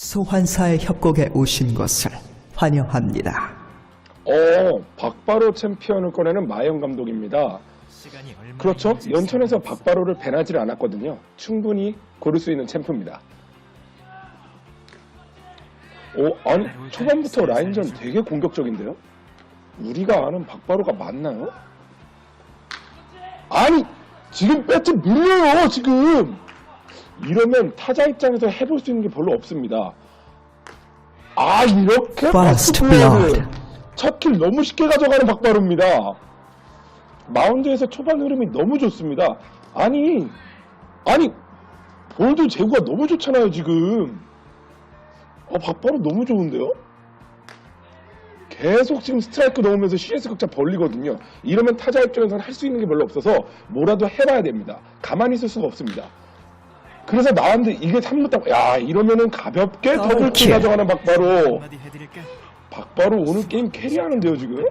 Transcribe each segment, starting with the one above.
소환사의 협곡에 오신 것을 환영합니다. 어, 박바로 챔피언을 꺼내는 마영 감독입니다. 그렇죠. 연천에서 박바로를 배나질 않았거든요. 충분히 고를 수 있는 챔프입니다. 오, 아니, 초반부터 라인전 되게 공격적인데요? 우리가 아는 박바로가 맞나요? 아니, 지금 배트 밀려요, 지금! 이러면 타자 입장에서 해볼 수 있는 게 별로 없습니다. 아, 이렇게 패스 플레이를 blood. 첫킬 너무 쉽게 가져가는 박바로입니다. 마운드에서 초반 흐름이 너무 좋습니다. 아니, 아니, 볼도 제구가 너무 좋잖아요, 지금. 어, 박바로 너무 좋은데요? 계속 지금 스트라이크 넣으면서 CS 극자 벌리거든요. 이러면 타자 입장에서는 할 수 있는 게 별로 없어서 뭐라도 해봐야 됩니다. 가만히 있을 수가 없습니다. 그래서 나왔는데 이게 3루 땅, 야, 이러면은 가볍게 더블킬 오케이. 가져가는 박바로. 한마디 해드릴까? 박바로 오늘 게임 캐리하는데요 지금?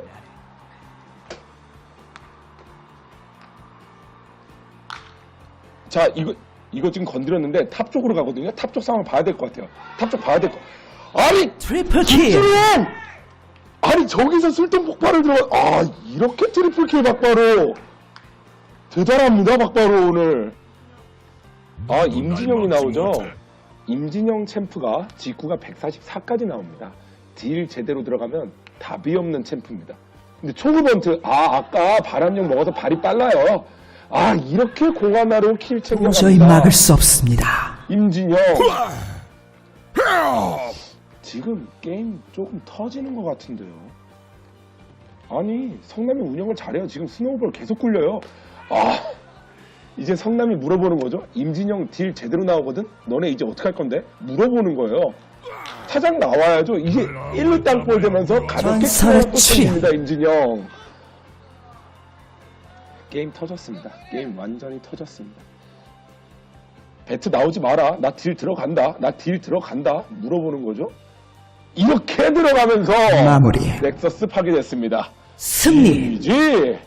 자 이거 이거 지금 건드렸는데 탑 쪽으로 가거든요. 탑 쪽 상황 봐야 될 것 같아요. 탑 쪽 봐야 될 것. 아니 트리플 킬! 김준현! 아니 저기서 술통 폭발을 들어. 아 이렇게 트리플 킬 박바로 대단합니다 박바로 오늘. 아 임진영이 나오죠. 임진영 챔프가 직구가 144까지 나옵니다. 딜 제대로 들어가면 답이 없는 챔프입니다. 근데 초구번트, 아, 아까 바람용 먹어서 발이 빨라요. 아, 이렇게 공하나로 킬 도저히 챙겨갑니다. 막을 수 없습니다. 임진영. 지금 게임 조금 터지는 것 같은데요. 아니, 성남이 운영을 잘해요. 지금 스노우볼 계속 굴려요. 아, 이제 성남이 물어보는 거죠. 임진영 딜 제대로 나오거든? 너네 이제 어떡할 건데? 물어보는 거예요. 타장 나와야죠. 이게 1루 땅볼 되면서 가볍게. 챙깁니다, 임진영. 게임 터졌습니다. 게임 완전히 터졌습니다. 배트 나오지 마라. 나 딜 들어간다. 나 딜 들어간다. 물어보는 거죠. 이렇게 들어가면서 마무리. 넥서스 파괴됐습니다. 승리! 이지